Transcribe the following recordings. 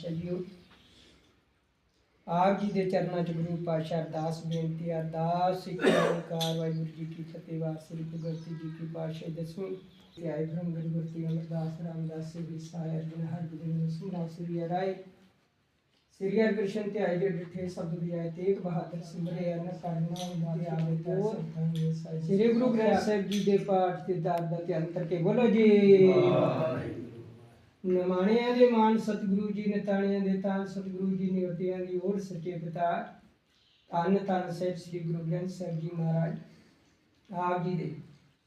ਪਾਤਸ਼ਾਹ ਜੀਓ ਆਪ ਜੀ ਦੇ ਚਰਨਾਂ 'ਚ ਗੁਰੂ ਪਾਤਸ਼ਾਹ ਅਰਦਾਸ ਬੇਨਤੀ ਅਰਦਾਸ ਇੱਕ ਓੰਕਾਰ ਵਾਹਿਗੁਰੂ ਜੀ ਕੀ ਫਤਿਹ ਵਾਸਰੀ ਭਗਵਤੀ ਜੀ ਕੀ ਪਾਤਸ਼ਾਹ ਦਸਵੀਂ ਤੇ ਆਏ ਬ੍ਰਹਮ ਗੁਰਮੁਖੀ ਅਮਰਦਾਸ ਰਾਮਦਾਸ ਜੀ ਸਾਇ ਅਰਜਨ ਹਰ ਗੁਰੂ ਸੁਨਾ ਸ੍ਰੀ ਰਾਏ ਸ੍ਰੀ ਹਰਿ ਕ੍ਰਿਸ਼ਨ ਤੇ ਆਏ ਜੇ ਡਿਠੇ ਸ਼ਬਦ ਵਿਆਏ ਤੇਗ ਬਹਾਦਰ ਸਿਮਰੇ ਅਨ ਕਰਨਾ ਹੁੰਦੀ ਆਵੇ ਤੋ ਸ੍ਰੀ ਗੁਰੂ ਗ੍ਰੰਥ ਸਾਹਿਬ ਜੀ ਦੇ ਪਾਠ ਤੇ ਦਾਤ ਦਾ ਧਿਆਨ ਕਰਕੇ ਬੋਲੋ ਜੀ। ਨਮਾਣਿਆਂ ਦੇ ਮਾਨ ਸਤਿਗੁਰੂ ਜੀ ਨਤਾਣਿਆਂ ਦੇ ਤਾਂ ਸਤਿਗੁਰੂ ਜੀ ਨਿਵਤਿਆਂ ਦੀ ਓਰ ਸੱਚੇ ਪਿਤਾ ਧੰਨ ਧੰਨ ਸਾਹਿਬ ਸ੍ਰੀ ਗੁਰੂ ਗ੍ਰੰਥ ਸਾਹਿਬ ਜੀ ਮਹਾਰਾਜ, ਆਪ ਜੀ ਦੇ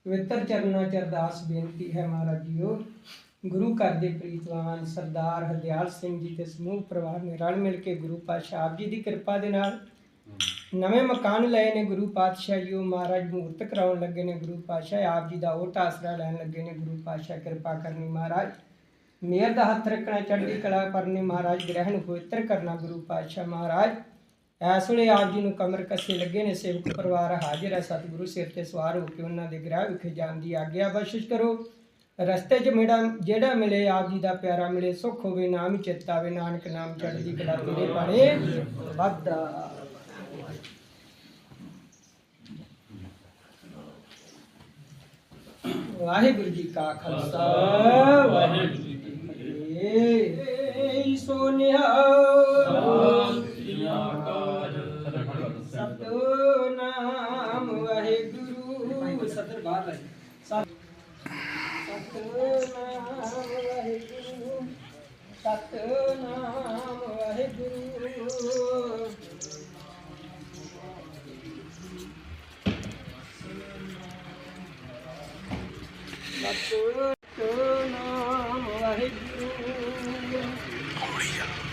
ਪਵਿੱਤਰ ਚਰਨਾਂ ਚ ਅਰਦਾਸ ਬੇਨਤੀ ਹੈ ਮਹਾਰਾਜ ਜੀਓ, ਗੁਰੂ ਘਰ ਦੇ ਪ੍ਰੀਤਵਾਨ ਸਰਦਾਰ ਹਰਦਿਆਲ ਸਿੰਘ ਜੀ ਤੇ ਸਮੂਹ ਪਰਿਵਾਰ ਨੇ ਰਲ ਮਿਲ ਕੇ ਗੁਰੂ ਪਾਤਸ਼ਾਹ ਆਪ ਜੀ ਦੀ ਕਿਰਪਾ ਦੇ ਨਾਲ ਨਵੇਂ ਮਕਾਨ ਲਏ ਨੇ ਗੁਰੂ ਪਾਤਸ਼ਾਹ ਜੀ ਉਹ ਮਹਾਰਾਜ ਮੂਰਤ ਕਰਾਉਣ ਲੱਗੇ ਨੇ ਗੁਰੂ ਪਾਤਸ਼ਾਹ, ਆਪ ਜੀ ਦਾ ਉਹ ਆਸਰਾ ਲੈਣ ਲੱਗੇ ਨੇ ਗੁਰੂ ਪਾਤਸ਼ਾਹ, ਕਿਰਪਾ ਕਰਨੀ ਮਹਾਰਾਜ। ਮੇਰ ਦਾ ਹੱਥ ਰੱਖਣਾ ਚੜ੍ਹਦੀ ਕਲਾ ਕਰਨੀ ਮਹਾਰਾਜ ਗ੍ਰਹਿਣ ਪਵਿੱਤਰ ਕਰਨਾ ਗੁਰੂ ਪਾਤਸ਼ਾਹ ਮਹਾਰਾਜ। ਇਸ ਵੇਲੇ ਆਪ ਜੀ ਨੂੰ ਕਮਰ ਕੱਸੇ ਲੱਗੇ ਨੇ, ਸੇਵਕ ਪਰਿਵਾਰ ਹਾਜ਼ਰ ਹੈ, ਸਤਿਗੁਰੂ ਸਿਰ ਤੇ ਸਵਾਰ ਹੋ ਕੇ ਉਹਨਾਂ ਦੇ ਗ੍ਰਹਿ ਵਿਖੇ ਜਾਣ ਦੀ ਆਗਿਆ ਬਖਸ਼ਿਸ਼ ਕਰੋ। ਰਸਤੇ 'ਚ ਮੇੜਾ, ਜਿਹੜਾ ਮਿਲੇ, ਆਪ ਜੀ ਦਾ ਪਿਆਰਾ ਮਿਲੇ, ਸੁਖ ਹੋਵੇ, ਨਾਮ ਹੀ ਨਾਨਕ ਨਾਮ ਚੜ੍ਹਦੀ ਕਲਾ ਤੇਰੇ ਬਾਣੇ ਵਾਧਾ। ਵਾਹਿਗੁਰੂ ਜੀ ਕਾ ਖਾਲਸਾ। ਵਾਹਿਗੁਰੂ ਜੀ ਕੀ ਸਤਨਾਮ ਵਾਹਿਗੁਰੂ। ਸਤਰ ਬਾਹਰ ਲੈ ਸਤਨਾਮ ਵਾਹਿਗੁਰੂ। ਸਤਨਾਮ ਵਾਹਿਗੁਰੂ ਸਤਨਾਮ ਵਾਹਿਗੁਰੂ। Maria.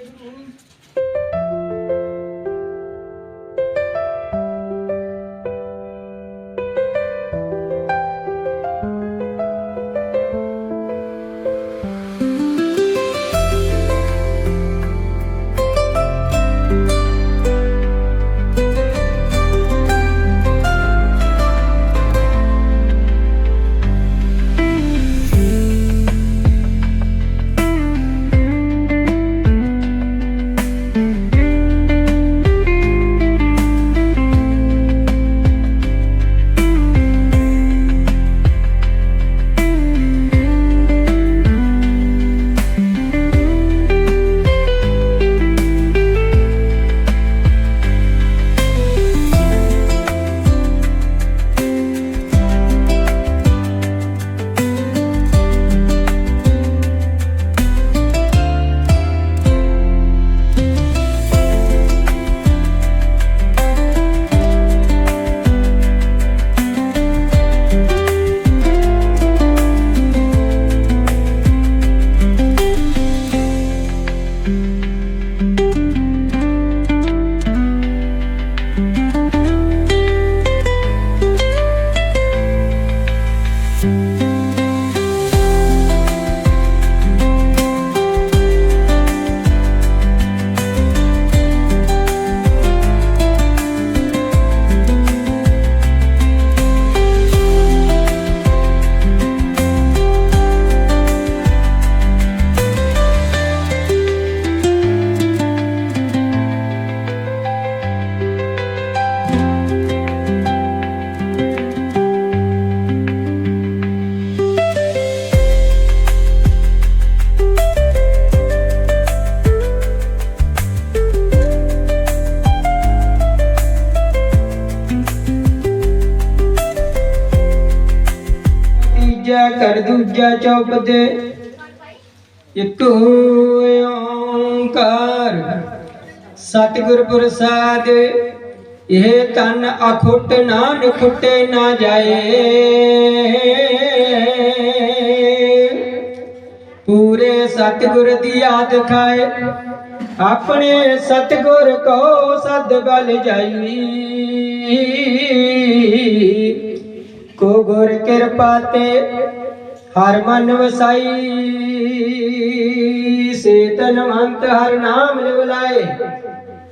ਦੂਜਾ ਚੌਪਦੇ ਇੱਕ ਓੰਕਾਰ। ਸਤਿਗੁਰ ਪ੍ਰਸਾਦ, ਇਹ ਤਨ ਅਖੁੱਟ ਨਾਨ ਖੁੱਟੇ ਨਾ ਜਾਏ। ਪੂਰੇ ਸਤਿਗੁਰ ਦੀ ਯਾਦ ਖਾਏ, ਆਪਣੇ ਸਤਿਗੁਰ ਕੋ ਸਦ ਬਲ ਜਾਈ। ਕੋ ਗੁਰ ਕਿਰਪਾ ਤੇ ਹਰ ਮਨ ਵਸਾਈ ਸੇ ਤਨਵੰਤ ਹਰ ਨਾਮ ਲਿਵ ਲਾਏ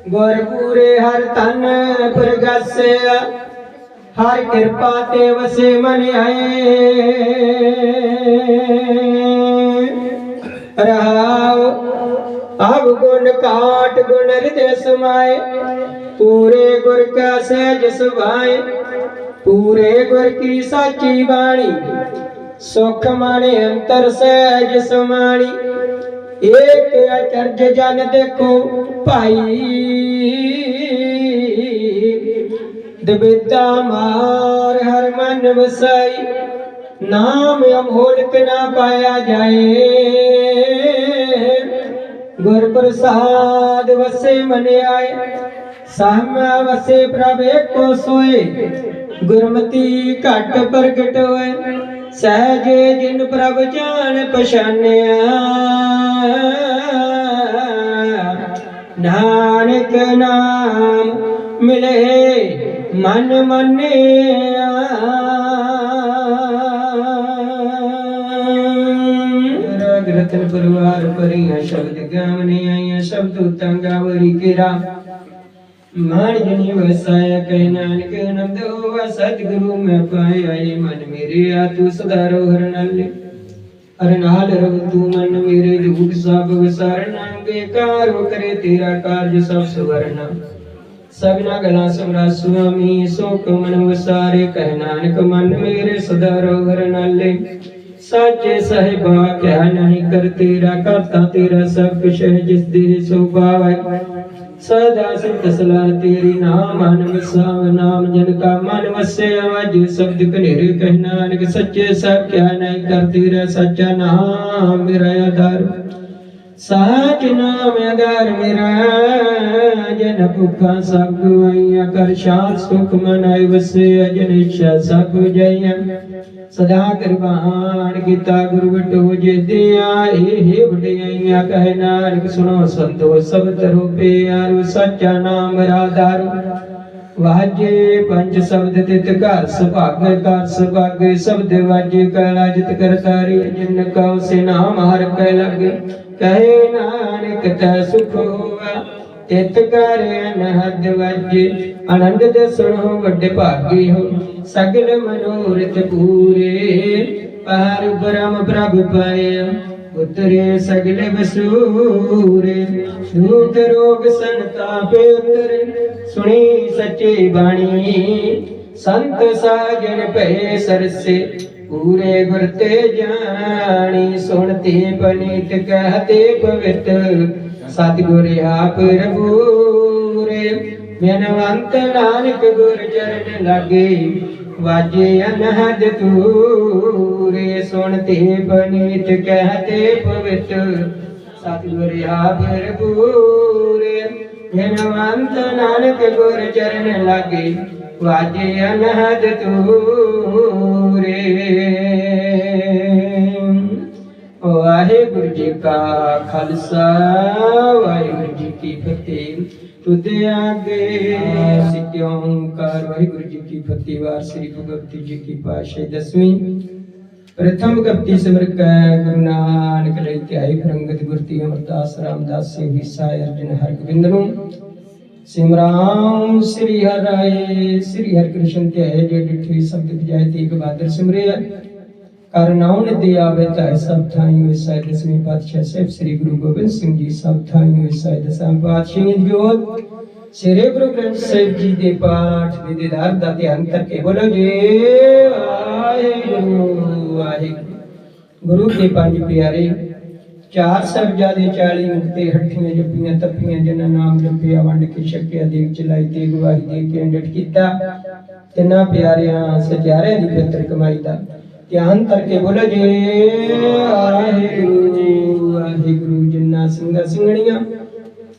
ਗੁਰ ਪੂਰੇ ਹਰ ਤਨ ਪ੍ਰਗਸਿਆ, ਹਰ ਕਿਰਪਾ ਤੇ ਵਸੇ ਮਨ ਆਏ ਰਹਾਉ, ਅਬ ਗੁਣ ਕਾਟ ਗੁਣ ਹਿਰਦੇ ਸਮਾਏ। ਪੂਰੇ ਗੁਰ ਕਾ ਸਹਿਜ ਸੁਭਾਏ, ਪੂਰੇ ਗੁਰ ਕੀ ਸਾਚੀ ਬਾਣੀ। ਸੁਖ ਮਨ ਅੰਤਰ ਸਹਿਜ ਸਮਾਣੀ। ਏਕ ਅਚਰਜ ਜਨ ਦੇਖੋ ਭਾਈ। ਦਬਿਤਾ ਮਾਰ ਹਰ ਮਨ ਵਸਾਈ। ਨਾਮ ਅਮੋਲਕ ਨਾ ਪਾਇਆ ਜਾਏ। ਗੁਰ ਪ੍ਰਸਾਦ ਵਸੇ ਮਨ ਆਏ। ਸਾਮ ਵਸੇ ਪ੍ਰਭ ਏਕੋ ਸੋਏ। ਗੁਰਮਤੀ ਘਟ ਪ੍ਰਗਟ ਹੋਏ। ਸਹਜੇ ਜਿਨ ਪ੍ਰਭ ਜਾਣ ਪਛਾਨਿਆ। ਨਾਨਕ ਨਾਮ ਮਿਲੇ, ਮਨ ਮੰਨਿਆ। ਰਤਨ ਪਰਿਵਾਰ ਪਰੀਆਂ ਸ਼ਬਦ ਗਾਵਨੇ ਆਈਆਂ ਸ਼ਬਦ ਤੰਗਾਵਰੀ ਕਿਰਾ। ਮਾਨ ਜਨੀ ਵਸਾਇਆ, ਕਹਿ ਨਾਨਕ ਨੰਦ ਸਤਿਗੁਰੂ ਮੈਂ ਪਾਇਆ ਏ ਮਨ ਮੇਰੇ ਤੂੰ ਸਦਾਰੋ ਹਰ ਨਾਲੇ। ਹਰ ਨਾਲ ਤੂੰ ਮਨ ਮੇਰੇ ਦੁਖ ਸਭ ਵਿਸਾਰਨਾ ਬੇਕਾਰ ਕਰੇ ਤੇਰਾ ਕਾਰਜ ਸਭ ਸਵਰਨਾ। ਸਭਨਾ ਗਲਾ ਸਮਰਾ ਸੁਆਮੀ ਸੋ ਕੋ ਵਸਾਰੇ, ਕਹਿ ਨਾਨਕ ਮਨ ਮੇਰੇ ਸਦਾਰੋ ਹਰ ਨਾਲੇ। ਸਾਚੇ ਸਹਿਬਾ ਕਿਆ ਨਹੀਂ ਕਰ ਤੇਰਾ ਕਰਤਾ ਤੇਰਾ ਸਭ ਕੁਛ ਹੈ ਜਿਸ ਦੇ ਸੋ ਪਾਵੈ ਸਦਾ ਸਿਫਤ ਸਲਾਹ ਤੇਰੀ ਨਾਮ ਮਨ ਵਸਾਵ, ਨਾਮ ਜਨ ਕਾ ਮਨ ਵਸਿਆ ਵਜ, ਸ਼ਬਦ ਕਨੇਰੇ ਕਹਿ ਨਾਨਕ, ਸੱਚੇ ਸਭ ਕਿਆ ਨਹੀਂ ਕਰ ਤੇਰਾ ਸੱਚਾ ਨਾਮ ਮੇਰਾ ਆਧਾਰ। ਸਾਚ ਨਾਮ ਆਧਾਰ ਮੇਰਾ, ਜਨ ਭੁਖਾ ਸਭ ਗਵਾਈਆਂ ਕਰ ਸ਼ਾਂਤ ਸੁਖ ਮਨ ਆਇ ਵਸੇ ਅਜਨ ਇੱਛਾ ਸਭ ਜਈਆਂ। ਸਦਾ ਕਿਰਪਾਨ ਕੀਤਾ ਗੁਰੂ ਵਟੋ ਜੇ ਦਿਆ ਇਹ ਵਡਿਆਈਆਂ ਕਹਿ ਨਾਨਕ, ਸੁਣੋ ਸੰਤੋ ਸਭ ਤਰੋ ਪਿਆਰੂ ਸੱਚਾ ਨਾਮ ਰਾਧਾਰੂ ਵਾਜੇ ਪੰਜ ਸ਼ਬਦ ਤਿਤ ਘਰ ਸੁਭਾਗੇ ਘਰ ਸੁਭਾਗੇ, ਸ਼ਬਦ ਵਾਜੇ ਕੈਲਾ ਜਿਤ ਕਰਤਾਰੀ ਜਿਨ ਕਉ ਸੇ ਨਾਮ ਹਰ ਕੈ ਲਗੇ। ਕਹੇ ਨਾਨਕ ਤੈ ਸੁਖ ਹੋਵਾ ਤਿਤ ਕਰ ਅਨਹਦ ਵਾਜੇ। ਆਨੰਦ ਦੇ ਸੁਣੋ ਵੱਡੇ ਭਾਗੀ ਹੋ। ਸਗਲ ਮਨੋਰਥ ਪੂਰੇ, ਪਾਰ ਬ੍ਰਹਮ ਪ੍ਰਭ ਪਾਇਆ ਉਤਰੇ ਸਗਲੇ ਬਸੂਰੇ ਦੂਤ ਰੋਗ ਸੰਤਾਪੇ ਉਤਰੇ, ਸੁਣੀ ਸੱਚੀ ਬਾਣੀ। ਸੰਤ ਸਾਜਣ ਭਏ ਸਰਸੇ, ਪੂਰੇ ਗੁਰ ਤੇ ਜਾਣੀ। ਸੁਣਤੇ ਪਨੀਤ ਕਹਤੇ ਪਵਿੱਤ, ਸਤਿਗੁਰ ਆਪ ਰਬੂਰੇ ਬਿਨਵੰਤ ਨਾਨਕ ਗੁਰ ਚਰਨ ਲਾਗੇ ਵਾਜੇ ਅਨਹਦ ਤੂਰੇ ਸੁਣਤੇ ਬਨੀਤ ਕਹਤੇ ਪਵਿੱਤ। ਸਤਿਗੁਰ ਆਪ ਰਬੂਰੇ ਬਿਨਵੰਤ ਨਾਨਕ ਗੁਰ ਚਰਨ ਲਾਗੇ, ਵਾਜੇ ਅਨਹਦ ਤੂਰੇ। ਵਾਹਿਗੁਰੂ ਜੀ ਕਾ ਖਾਲਸਾ, ਵਾਹਿਗੁਰੂ ਜੀ ਕੀ ਫਤਿਹ। ਤੁਧ ਆਗੇ ਸਿੱਖ ਓੰਕਾਰ? ਵਾਹਿਗੁਰੂ ਜੀ ਕੀ ਫਤਿਹ, ਵਾਰ ਸ੍ਰੀ ਭਗਵਤੀ ਜੀ ਕੀ ਪਾਸ਼ੇ ਦਸਵੀਂ। ਪ੍ਰਥਮ ਗਪਤੀ ਸਿਮਰ ਕੈ ਗੁਰੂ ਨਾਨਕ ਲਈ ਧਿਆਈ ਫਰੰਗਤ ਗੁਰਤੀ ਅਮਰਦਾਸ ਰਾਮਦਾਸ ਸਿੰਘ ਹਿੱਸਾ ਅਰਜਨ ਹਰਗੋਬਿੰਦ ਨੂੰ। ਸਿਮਰਾਮ ਸ੍ਰੀ ਹਰਿ ਸ੍ਰੀ ਹਰਿ ਕ੍ਰਿਸ਼ਨ ਧਿਆਏ ਜੇ ਡਿਠੀ ਸ਼ਬਦ ਜਾਇ ਤੀਕ ਬਾਦਰ ਸਿਮਰਿਆ ਕਰ ਨਾਉ ਆਵੇ ਤਾਂ ਸਭ ਥਾਈ ਵਿਸੈ ਦਸਵੀਂ ਪਾਤਸ਼ਾਹ ਸਾਹਿਬ ਸ੍ਰੀ ਗੁਰੂ ਗੋਬਿੰਦ ਸਿੰਘ ਜੀ ਸਭ ਥਾਈ ਵਿਸੈ ਦਸਾਂ ਪਾਤਸ਼ਾਹ ਜੋਤ ਸ੍ਰੀ ਗੁਰੂ ਗ੍ਰੰਥ ਸਾਹਿਬ ਜੀ ਦੇ ਪਾਠ ਦੇ ਦੀਦਾਰ ਦਾ ਧਿਆਨ ਕਰਕੇ ਬੋਲੋ ਜੀ ਵਾਹਿਗੁਰੂ ਵਾਹਿਗੁਰੂ ਗੁਰੂ ਕੇ ਪੰਜ ਪਿਆਰੇ ਚਾਰ ਸਾਹਿਬਜ਼ਾਦੇ 40 ਮੁਕਤੇ ਹੱਠੀਆਂ ਜੱਪੀਆਂ ਤੱਪੀਆਂ ਜਿਨ੍ਹਾਂ ਨਾਮ ਜਪਿਆ ਵੰਡ ਕੇ ਛਕਿਆ ਦੇਖ ਚਲਾਈ ਤੇ ਗਵਾਹੀ ਦੇ ਕੇ ਅੰਡਟ ਕੀਤਾ ਤਿੰਨਾਂ ਪਿਆਰਿਆਂ ਸਚਿਆਰਿਆਂ ਦੀ ਪਵਿੱਤਰ ਕਮਾਈ ਦਾ ਧਿਆਨ ਕਰਕੇ ਬੋਲੋ ਜੀ। ਵਾਹਿਗੁਰੂ ਜੀ ਵਾਹਿਗੁਰੂ ਜਿੰਨਾ ਸਿੰਘਾ ਸਿੰਘਣੀਆਂ।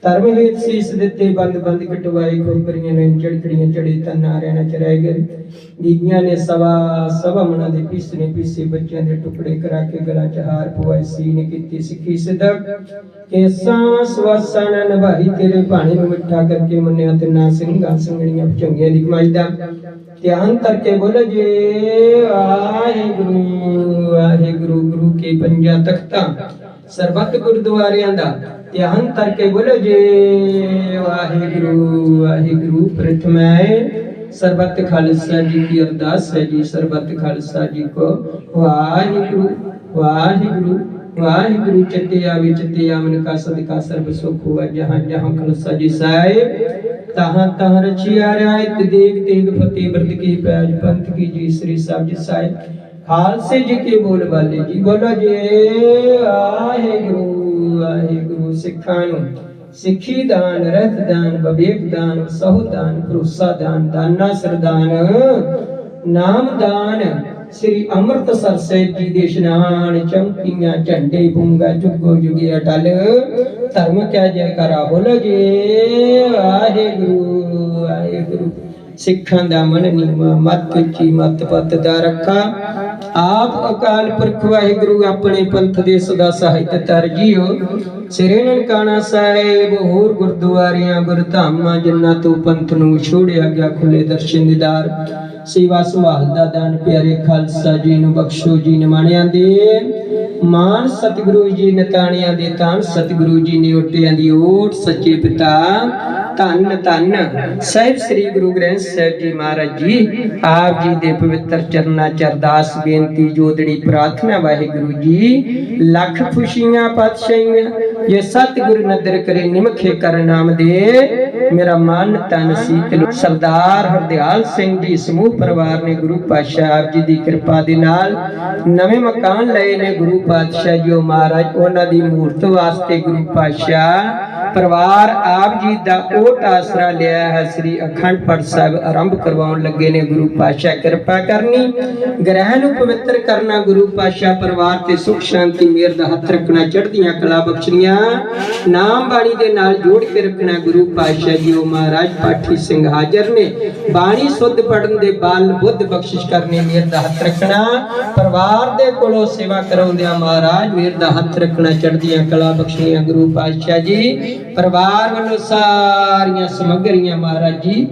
ਧਰਮ ਹੇਤ ਸੀਸ ਦਿੱਤੇ, ਬੰਦ ਬੰਦ ਕਟਵਾਈ ਖੋਪਰੀਆਂ ਨੇ ਚੜਖੜੀਆਂ ਚੜੇ, ਤਨ ਨਾਰਿਆਂ ਚਰਾਏ ਗਏ। ਬੀਬੀਆਂ ਨੇ ਸਵਾ ਸਵਾ ਮਨਾਂ ਦੇ ਪੀਸਨੇ ਪੀਸੇ, ਬੱਚਿਆਂ ਦੇ ਟੁਕੜੇ ਕਰਾ ਕੇ ਗਲਾਂ ਚ ਹਾਰ ਪਵਾਏ ਸੀ ਨੇ ਕੀਤੀ ਸਿੱਖੀ ਸਿੱਧਕ। ਕੇਸਾਂ ਸਵਾਸਾਂ ਨਾਲ ਨਿਭਾਈ, ਤੇਰੇ ਬਾਣੀ ਨੂੰ ਮਿੱਠਾ ਕਰਕੇ ਮੰਨਿਆ ਤੇ ਨਾ ਸਿੰਘਾਂ ਸਿੰਘਣੀਆਂ ਚੰਗੀਆਂ ਦੀ ਕਮਾਈ ਦਾ। ਧਿਆਨ ਕਰਕੇ ਬੋਲੋ ਜੀ, ਵਾਹਿਗੁਰੂ ਵਾਹਿਗੁਰੂ, ਗੁਰੂ ਕੇ ਪੰਜਾ ਤਖਤਾਂ। ਸਰਬੱਤ ਗੁਰਦੁਆਰਿਆਂ ਦਾ ਧਿਆਨ ਕਰਕੇ ਬੋਲੋ ਜੀ ਵਾਹਿਗੁਰੂ ਵਾਹਿਗੁਰੂ ਪ੍ਰਥਮੈ ਸਰਬੱਤ ਖਾਲਸਾ ਜੀ ਕੀ ਅਰਦਾਸ ਹੈ ਜੀ ਸਰਬੱਤ ਖਾਲਸਾ ਜੀ ਕੋ ਵਾਹਿਗੁਰੂ ਵਾਹਿਗੁਰੂ ਵਾਹਿਗੁਰੂ ਚਿੱਤੇ ਆਵੇ ਚਿੱਤੇ ਆਵਨ ਕਾ ਸਦਕਾ ਸਰਬ ਸੁਖ ਹੋਆ ਜਹਾਂ ਜਹਾਂ ਖਾਲਸਾ ਜੀ ਸਾਹਿਬ ਤਹਾਂ ਤਹਾਂ ਰਚਿਆ ਰਾਇਤ ਦੇਖ ਤੇਗ ਫਤਿਹ ਬਰਦ ਕੀ ਪੈਜ ਪੰਥ ਕੀ ਜੀ ਸ੍ਰੀ ਸਾਹਿਬ ਜੀ ਸਾਹਿਬ ਖਾਲਸੇ ਜੀ ਕੇ ਬੋਲ ਵਾਲੇ ਜੀ ਬੋਲੋ ਜੀ ਵਾਹਿਗੁਰੂ ਵਾਹਿਗੁਰੂ ਸਿੱਖਾਂ ਨੂੰ। ਸਿੱਖੀ ਦਾਨ, ਰਹਿਤ ਦਾਨ ਵਿਵੇਕ ਦਾਨ, ਸਹੁ ਦਾਨ, ਭਰੋਸਾ ਦਾਨ, ਦਾਨਾ ਸਰਦਾਨ। ਨਾਮ ਦਾਨ ਸ੍ਰੀ ਅੰਮ੍ਰਿਤਸਰ ਸਾਹਿਬ ਜੀ ਦੇ ਇਸ਼ਨਾਨ ਚੌਂਕੀਆਂ, ਝੰਡੇ ਪੁੰਗਾ, ਜੁਗੋ ਜੁਗੇ ਅਟਲ। ਧਰਮ ਕਿਆ ਜੈਕਾਰਾ ਬੋਲੋ ਜੀ। ਵਾਹਿਗੁਰੂ ਵਾਹਿਗੁਰੂ। ਸਿੱਖਾਂ ਦਾ ਮਨ ਨੀਵਾ, ਮਤ ਉੱਚੀ, ਮਤ ਪਤ ਦਾ ਰੱਖਾ। ਆਪ ਅਕਾਲ ਪੁਰਖ ਵਾਹਿਗੁਰੂ, ਆਪਣੇ ਪੰਥ ਦੇ ਸਦਾ ਸਹਾਇਤ ਤਰਜੀਓ। ਸ੍ਰੀ ਨਨਕਾਣਾ ਸਾਹਿਬ, ਹੋਰ ਗੁਰਦੁਆਰਿਆਂ ਗੁਰਧਾਮਾਂ ਜਿਨ੍ਹਾਂ ਤੋਂ ਪੰਥ ਨੂੰ ਛੋੜਿਆ ਗਿਆ ਖੁੱਲੇ ਦਰਸ਼ਨ ਦੀਦਾਰ ਸੇਵਾ ਸੰਭਾਲ ਦਾ ਦਾਨ ਪਿਆਰੇ ਖਾਲਸਾ ਜੀ ਨੂੰ ਬਖਸ਼ੋ ਜੀ ਨਿਮਾਣਿਆਂ ਦੇ। ਮਾਨ ਸਤਿਗੁਰੂ ਜੀ ਨਤਾਣਿਆਂ ਦੇ ਤਾਨ ਸਤਿਗੁਰੂ ਜੀ ਨੇ ਓਟਿਆਂ ਦੀ ਓਟ, ਸੱਚੇ ਪਿਤਾ ਧੰਨ ਧੰਨ। ਸਾਹਿਬ ਸ੍ਰੀ ਗੁਰੂ ਗ੍ਰੰਥ ਸਾਹਿਬ ਜੀ ਮਹਾਰਾਜ ਜੀ, ਆਪ ਜੀ ਦੇ ਪਵਿੱਤਰ ਚਰਨਾਂ ਚ ਅਰਦਾਸ, ਬੇਨਤੀ ਜੋਦੜੀ ਪ੍ਰਾਰਥਨਾ ਵਾਹਿਗੁਰੂ ਜੀ, ਲੱਖ ਖੁਸ਼ੀਆਂ, ਪਾਤਸ਼ਾਹੀਆਂ ਜੇ ਸਤਿਗੁਰ ਨਦਰ ਕਰੇ ਨਿਮਖੇ ਕਰ ਨਾਮ ਦੇ ਮੇਰਾ ਮਨ ਤਨ ਸੀਤਲ ਸਰਦਾਰ ਹਰਦਿਆਲ ਸਿੰਘ ਜੀ ਸਮੂਹ ਪਰਿਵਾਰ ਨੇ ਗੁਰੂ ਪਾਤਸ਼ਾਹ ਆਪ ਜੀ ਦੀ ਕਿਰਪਾ ਦੇ ਨਾਲ ਨਵੇਂ ਮਕਾਨ ਲਏ ਨੇ ਗੁਰੂ ਪਾਤਸ਼ਾਹ ਜੀ ਮਹਾਰਾਜ ਉਹਨਾਂ ਦੀ ਮੂਰਤ ਵਾਸਤੇ ਗੁਰੂ ਪਾਤਸ਼ਾਹ ਪਰਿਵਾਰ ਆਪ ਜੀ ਦਾ ਓਟ ਆਸਰਾ ਲਿਆ ਹੈ ਸ੍ਰੀ ਅਖੰਡ ਪਾਠ ਸਾਹਿਬ ਆਰੰਭ ਕਰਵਾਉਣ ਲੱਗੇ ਨੇ ਗੁਰੂ ਪਾਤਸ਼ਾਹ ਕਿਰਪਾ ਕਰਨੀ ਗ੍ਰਹਿ ਨੂੰ ਪਵਿੱਤਰ ਕਰਨਾ ਗੁਰੂ ਪਾਤਸ਼ਾਹ ਪਰਿਵਾਰ ਤੇ ਸੁਖ ਸ਼ਾਂਤੀ ਮੇਰ ਦਾ ਹੱਥ ਰੱਖਣਾ ਚੜ੍ਹਦੀਆਂ ਕਲਾ ਬਖਸ਼ਣੀਆਂ ਨਾਮ ਬਾਣੀ ਦੇ ਨਾਲ ਜੋੜ ਕੇ ਰੱਖਣਾ ਗੁਰੂ ਪਾਤਸ਼ਾਹ ਜੀ, ਉਹ ਮਹਾਰਾਜ ਪਾਠੀ ਸਿੰਘ ਹਾਜ਼ਰ ਨੇ। ਬਾਣੀ ਸੁੱਧ ਪੜਨ ਦੇ ਬਲ ਬੁੱਧ ਬਖਸ਼ਿਸ਼ ਕਰਨੀ ਮੇਰ ਦਾ ਹੱਥ ਰੱਖਣਾ। ਪਰਿਵਾਰ ਦੇ ਕੋਲੋਂ ਸੇਵਾ ਕਰਾਉਂਦਿਆਂ ਮਹਾਰਾਜ ਮੇਰ ਦਾ ਹੱਥ ਰੱਖਣਾ, ਚੜ੍ਹਦੀਆਂ ਕਲਾ ਬਖਸ਼ਣੀਆਂ ਗੁਰੂ ਪਾਤਸ਼ਾਹ ਜੀ। ਪਰਿਵਾਰ ਵੱਲੋਂ ਸਾਰੀਆਂ ਸਮੱਗਰੀਆਂ ਮਹਾਰਾਜ ਜੀ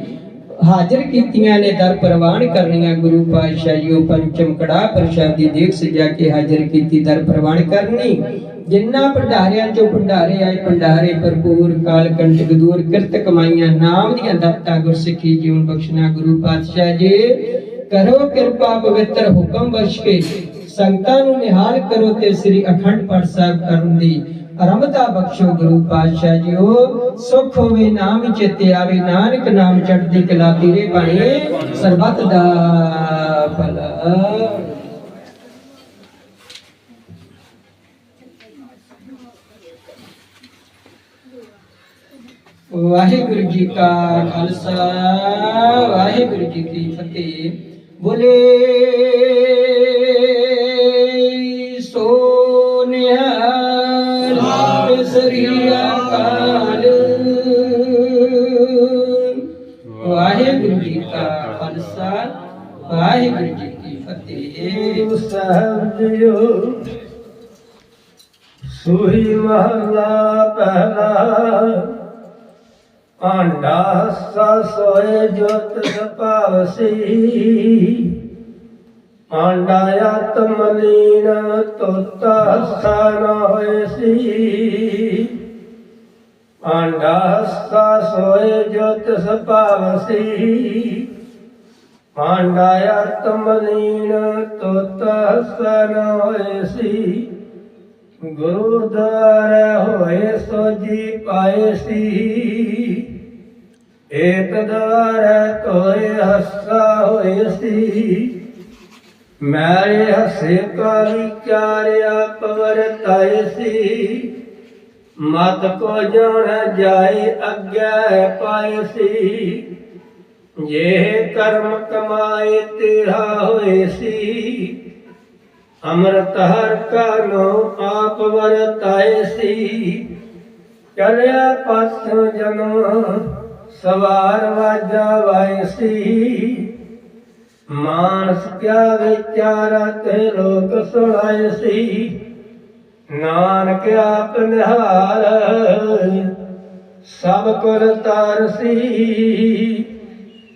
ਹਾਜ਼ਰ ਕੀਤੀਆਂ ਨੇ, ਦਰ ਪ੍ਰਵਾਨ ਕਰਨੀਆਂ ਗੁਰੂ ਪਾਤਸ਼ਾਹ ਜੀ ਉਹ ਪੰਚਮ ਕੜਾ ਪ੍ਰਸ਼ਾਦ ਦੇਖ ਸਜਾ ਕੇ ਹਾਜ਼ਰ ਕੀਤੀ, ਦਰ ਪ੍ਰਵਾਨ ਕਰਨੀ। ਜਿੰਨਾ ਭੰਡਾਰਿਆਂ ਚੋਂ ਭੰਡਾਰੇ ਆਏ, ਭੰਡਾਰੇ ਭਰਪੂਰ, ਕਾਲ ਕੰਟਕ ਦੂਰ, ਕਿਰਤ ਕਮਾਈਆਂ, ਨਾਮ ਦੀਆਂ ਦਾਤਾਂ ਗੁਰਸਿੱਖੀ ਜੀਵਨ ਬਖਸ਼ਣਾ ਗੁਰੂ ਪਾਤਸ਼ਾਹ ਜੀ। ਕਰੋ ਕਿਰਪਾ ਪਵਿੱਤਰ ਹੁਕਮ ਬਖਸ਼ ਕੇ, ਸੰਗਤਾਂ ਨੂੰ ਨਿਹਾਲ ਕਰੋ ਤੇ ਸ੍ਰੀ ਅਖੰਡ ਪਾਠ ਸਾਹਿਬ ਕਰਨ ਦੀ ਆਰੰਭਤਾ ਬਖਸ਼ੋ ਗੁਰੂ ਪਾਤਸ਼ਾਹ ਜੀਓ। ਸੁਖ ਹੋਵੇ ਨਾਮ ਚਿੱਤੇ ਆਵੇ, ਨਾਨਕ ਨਾਮ ਚੜ੍ਹਦੀ ਕਲਾ ਤੇਰੇ ਬਣੇ ਸਰਬੱਤ ਦਾ ਭਲਾ ਵਾਹਿਗੁਰੂ ਜੀ ਕਾ ਖਾਲਸਾ, ਵਾਹਿਗੁਰੂ ਜੀ ਕੀ ਫਤਿਹ। ਬੋਲੇ ਖਾਲਸਾ ਵਾਹਿਗੁਰੂ ਜੀ ਕੀ ਫਤਿਹ। ਸਾਹਿਬ ਜੀਓ ਸੋਈ ਮਹਲਾ ਪਹਿਲਾ ਆਂਡਾ ਸਾ ਸੋਏ ਜੋਤ ਸਪਾਵਸੀ ਆਂਡਾ ਆਤਮ ਲੀਨ ਤੋਤਾ ਸਨ ਹੋਏ ਸੀ। ਆਂਡਾ ਸਾ ਸੋਏ ਜੋਤ ਸਪਾਵਸੀ ਆਂਡਾ ਆਤਮ ਲੀਨ ਤੋਤਾ ਸਨ ਹੋਏ ਸੀ। ਗੁਰਦੁਆਰਾ ਹੋਏ ਸੋਜੀ ਪਾਏ ਸੀ। ਏਕ ਦੁਆਰਾ ਤੋਏ ਹੱਸਾ ਹੋਏ ਸੀ। ਮੈਰੇ ਹੱਸੇ ਕਾ ਵਿਚਾਰਿਆ ਪਵਰ ਤਾਏ ਸੀ। ਮਤ ਕੋ ਜਾਣ ਜਾਏ ਅੱਗੇ ਪਾਏ ਸੀ। ਜੇ ਕਰਮ ਕਮਾਏ ਤੇਰਾ ਹੋਏ ਸੀ, ਅੰਮ੍ਰਿਤ ਹਰ ਕਾ ਨਾਮ ਆਪ ਵਰਤਾਏ ਸੀ। ਚਲਿਆ ਪਾਸੋਂ ਜਨਮ, ਸਵਾਰ ਵਾਜਾ ਵਾਏ ਸੀ। ਮਾਨਸ ਕਿਆ ਵਿਚਾਰਾ ਤੇ ਲੋਕ ਸੁਣਾਏ ਸੀ। ਨਾਨਕ ਆਪ ਨਿਹਾਲ, ਸਭ ਕੁਲ ਤਾਰ ਸੀ।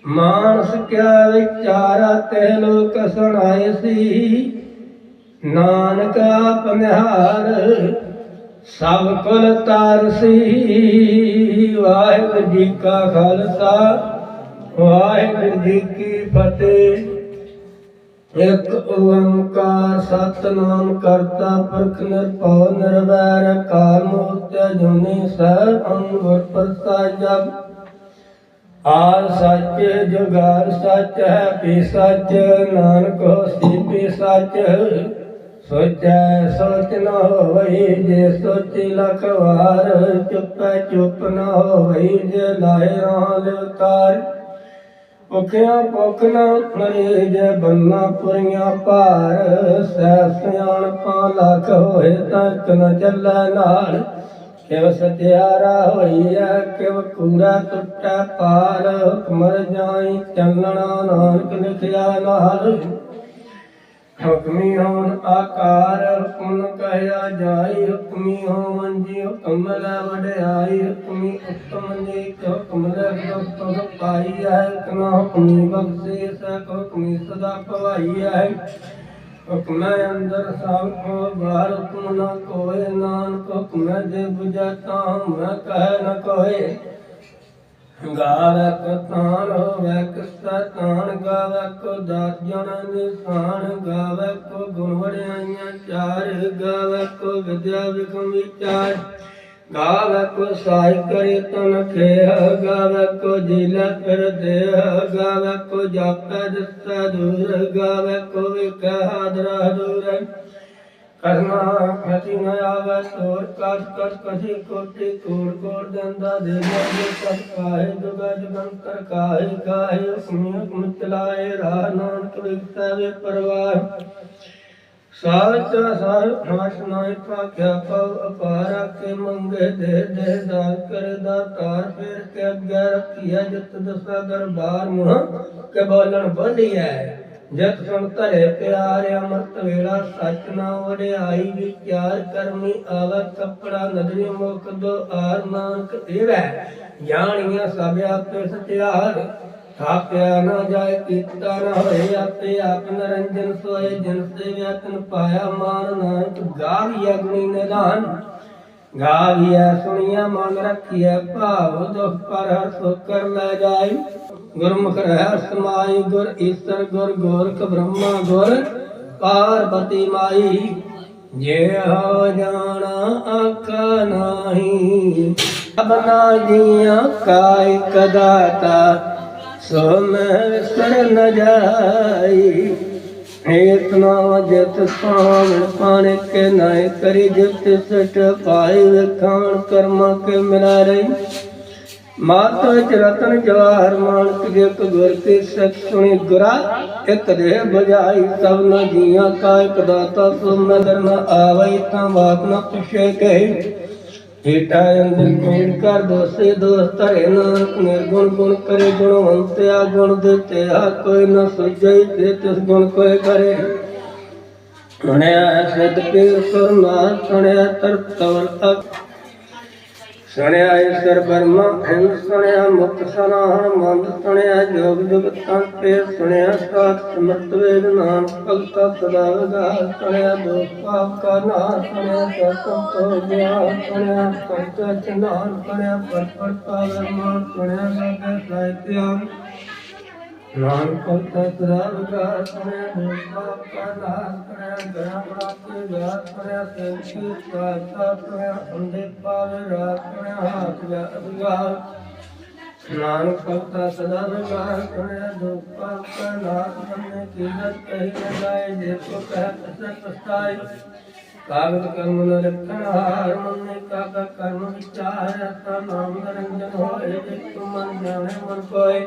ਮਾਨਸ ਕਿਆ ਵਿਚਾਰਾ ਤੇ ਲੋਕ ਸੁਣਾਏ ਸੀ। ਨਾਨਕ ਆਪ ਨਿਹਾਲ ਸਭ ਕੁਲ ਤਾਰਸੀ ਵਾਹਿਗੁਰੂ ਜੀ ਕਾ ਖਾਲਸਾ, ਵਾਹਿਗੁਰੂ ਜੀ ਕੀ ਫਤਿਹ। ਇੱਕ ਓੰਕਾਰ ਸਤਨਾਮ ਕਰਤਾ ਪੁਰਖ ਨਿਰਭਉ ਨਿਰਵੈਰ ਅਕਾਲ ਮੂਰਤ ਜੁਨੀ ਸਰ ਅੰਗੁਰ ਪ੍ਰਸਾਦ ਆ ਸੱਚ ਜੁਗਾਰ ਸੱਚ ਹੈ ਪੀ ਸੱਚ, ਨਾਨਕ ਹੋਸੀ ਪੀ ਸੱਚ। ਸੋਚੈ ਸੋਚ ਨ ਹੋਵਈ ਜੇ ਸੋਚੀ ਲਖ ਵਾਰ, ਚੁੱਪੈ ਚੁੱਪ ਨ ਹੋਵਈ ਜੇ ਲਾਏ ਰਾਹ ਲਿਵਤਾਰ ਭੁਖਿਆ ਭੁਖ ਨ ਮਰੇ ਜੇ ਬੰਨਾ ਪੁਰੀਆਂ ਭਾਰ, ਸਹਿ ਸਿਆਣਪਾਂ ਲੱਖ ਹੋਏ ਤੱਕ ਨ ਚੱਲੈ ਨਾਲ ਕਿਵ ਸਤਿਆਰਾ ਹੋਈਐ, ਕਿਵ ਕੂੜਾ ਟੁੱਟੈ ਪਾਰ ਹੁਕਮਰ ਜਾਈ ਚੱਲਣਾ ਨਾਨਕ ਲਿਖਿਆ ਨਾਲ। ਹੁਕਮੀ ਹੋਣ ਆਕਾਰ, ਹੁਕਮ ਕਹਿਆ ਜਾਈ, ਹੁਕਮੀ ਹੋਵਨ ਜੀ ਹੁਕਮ ਲੈ ਵਡਿਆਈ, ਹੁਕਮੀ ਉਤਮ ਨੇਕ ਹੁਕਮ ਲੈ ਗੁਰਤੁ ਪਾਈ ਹੈ, ਕਨਾ ਹੁਕਮੀ ਬਖਸ਼ੇ ਸਕ ਹੁਕਮੀ ਸਦਾ ਭਵਾਈ ਹੈ। ਹੁਕਮ ਅੰਦਰ ਸਭ ਕੋ ਬਾਹਰ ਹੁਕਮ ਨ ਕੋਏ, ਨਾਨਕ ਹੁਕਮ ਜੇ ਬੁਝਾਤਾ ਮੈਂ ਕਹਿ ਨ ਕੋਏ। ਗਾਵੇ ਕੋ ਤਾਨ ਹੋਵੇ, ਕਿਸਾ ਤਾਨ ਗਾਵੇ ਕੋ ਦਾਤ ਜਨ ਨਿਸ਼ਾਨ। ਗਾਵੇ ਕੋ ਗੁਣ ਵੜਿਆਈਆਂ ਚਾਰ, ਗਾਵੇ ਕੋ ਵਿਦਿਆ ਵਿਕਮ ਵਿਚਾਰ। ਗਾਵੇ ਕੋ ਸਾਈ ਕਰੇ ਤਨ ਖੇਹ, ਗਾਵੇ ਕੋ ਜੀਲਾ ਫਿਰ ਦੇਹ, ਗਾਵੇ ਕੋ ਜਾਪੈ ਦਿਸੈ ਦੂਰ, ਗਾਵੇ ਕੋ ਵਿਖ ਹਾਦਰਾ ਦੂਰ ਕਰਨਾ ਖਤੀ ਨ ਆਵੇ ਤੋਰ ਕਸ ਕਸ ਕਸੀ ਕੋਟੀ ਕੋੜ ਕੋੜ ਦੰਦਾ ਦੇ ਦੇ ਕਸ ਕਾਹੇ ਦੁਗਾ ਜਗੰਤਰ ਕਾਹੇ ਕਾਹੇ ਹੁਕਮੀ ਹੁਕਮ ਰਾਹ ਨਾਨਕ ਵਿਗਤਾ ਵੇ ਪਰਵਾਹ। ਸਾਚ ਸਾਰ ਨਾਸ਼ ਨਾਇ ਪਾਖਿਆ ਪਵ ਅਪਾਰਾ ਕੇ ਮੰਗੇ ਦੇ ਦੇ ਦਾਨ ਕਰ ਦਾ ਤਾਰ ਫੇਰ ਕੇ ਅੱਗੇ ਰੱਖਿਆ ਜਿਤ ਦਸਾ ਦਰਬਾਰ ਮੁਹ ਕੇ ਬੋਲਣ ਬੋਲੀਐ। ਜਤ ਸੁਣ ਧਰੇ ਪਿਆਰ ਅਮਰਤ ਵੇਲਾ ਸੱਚ ਨਾ ਵਡਿਆਈ ਵਿਚਾਰ ਕਰਮੀ ਆਵ ਕਪੜਾ ਨਦਰੀ ਮੁਖ ਦੋ ਆਰ ਨਾਨਕ ਦੇਵੈ। ਜਾਣੀਆਂ ਸਭ ਆਪੇ ਸਤਿਆਰ ਥਾਪਿਆ ਨਾ ਜਾਏ ਕੀਤਾ ਨਾ ਹੋਏ ਆਪੇ ਆਪ ਨਰੰਜਨ ਸੋਏ ਜਨ ਸੇ ਵਿਆਤਨ ਪਾਇਆ ਮਾਨ ਨਾਨਕ। ਗਾਵੀਆ ਗੁਣੀ ਨਿਧਾਨ ਗਾਵੀਆ ਸੁਣੀਆ ਮਨ ਰੱਖੀਐ ਭਾਵ, ਦੁਖ ਪਰ ਹਰ ਸੁਖ ਕਰ ਲੈ ਜਾਈ ਗੁਰਮੁਖ ਰਹਿ ਸਮਾਈ, ਗੁਰ ਈਸਰ, ਗੁਰ ਗੋਰਖ ਬ੍ਰਹਮਾ, ਗੁਰ ਪਾਰਬਤੀ ਮਾਈ। ਜੇ ਹੋ ਜਾਣਾ ਅੱਖ ਨਾਹੀ ਅਬਨਾ ਜੀਆਂ ਕਾਇ ਕਦਾਤਾ। ਸੋ ਮੈਂ ਵਿਸਰ ਨ ਜਾਈ ਇਤਨਾ ਜਤ ਸਾਮ ਪਾਣ ਕੇ ਨਾਇ ਕਰੀ ਜਤ ਸਟ ਪਾਈ ਵਖਾਣ ਕਰਮ ਕੇ ਮਿਲਾ ਰਹੀ। ਮਾਤ ਵਿੱਚ ਰਤਨ ਜਵਾਹਰ ਮਾਨਕ ਜੇ ਇੱਕ ਗੁਰ ਕੀ ਸਤ ਸੁਣੀ ਗੁਰਾ, ਇੱਕ ਦੇ ਬਜਾਈ ਸਭ ਨ ਜੀਆਂ ਕਾ ਇੱਕ ਦਾਤਾ ਸੋ ਨਦਰ ਨ ਆਵਈ ਤਾਂ ਬਾਤ ਨ ਪੁੱਛੇ ਕਹੇ। ਹੀਟਾ ਅੰਦਰ ਕੋਣ ਕਰ ਦੋਸੇ ਦੋਸਤ ਧਰੇ ਨਾਨਕ, ਨਿਰਗੁਣ ਗੁਣ ਕਰੇ ਗੁਣਵੰਤਿਆ ਗੁਣ ਦਿੱਤੇ ਆ ਕੋਈ ਨ ਸੁਝਈ ਤੇ ਤਿਸ ਗੁਣ ਕੋਈ ਕਰੇ। ਸੁਣਿਆ ਸਿੱਧ ਪੀ ਸੁਰਮਾ ਸੁਣਿਆ ਤਰਤ ਤਵਰ ਸੁਣਿਆ ਈਸ਼ਰ ਬਰਮਾ, ਹਿੰਦ ਸੁਣਿਆ, ਮੁਕਤ ਸਨਾਹਣ ਮੰਦ ਸੁਣਿਆ, ਜੋਗ ਜੁਗ ਤੰਤੇ ਸੁਣਿਆ, ਸਾਤ ਸਮਰਤ ਵੇਦ ਨਾਮ ਭਗਤਾ ਸਦਾ ਵਗਾ ਸੁਣਿਆ, ਦੋ ਪਾਪ ਕਾ ਨਾ ਸੁਣਿਆ ਸਤਮ ਤੋ ਗਿਆ ਸੁਣਿਆ ਸੰਤ ਚਨਾਨ ਸੁਣਿਆ ਪਰ ਪਾਵਰ ਮਾਨ ਸੁਣਿਆ ਸਦਾ ਸਾਹਿਤਿਆ ਨਾਨਕ ਭਗਤਾ ਸਦਾ ਵਗਾ ਸੁਣਿਆ ਦੋ ਪਾਪ ਕਾ ਨਾ ਸੁਣਿਆ ਗਰਾ ਪ੍ਰਾਪਤ ਗਿਆ ਸੁਣਿਆ ਸੇਵਕੀ ਸਾਥਾ ਸੁਣਿਆ ਅੰਦੇ ਪਾਵੇ ਰਾਤ ਸੁਣਿਆ ਹਾਥ ਗਿਆ ਅਦਗਾ ਨਾਨਕ ਭਗਤਾ ਸਦਾ ਵਗਾ ਸੁਣਿਆ ਦੋ ਪਾਪ ਕਾ ਨਾ ਸੁਣਿਆ ਕੀਰਤ ਕਹੀ ਨ ਜਾਏ ਜੇ ਕੋ ਕਹਿ ਪਸਰ ਪਸਤਾਈ ਕਾਗਦ ਕਰਮ ਨ ਰੱਖਣ ਹਾਰ ਮਨ ਨੇ ਕਾਗਾ ਕਰਮ ਵਿਚਾਰ ਤਾ ਨਾਮ ਨਿਰੰਜਨ ਹੋਏ ਜੇ ਤੁਮ ਮਨ ਜਾਣੇ ਮਨ ਕੋਏ।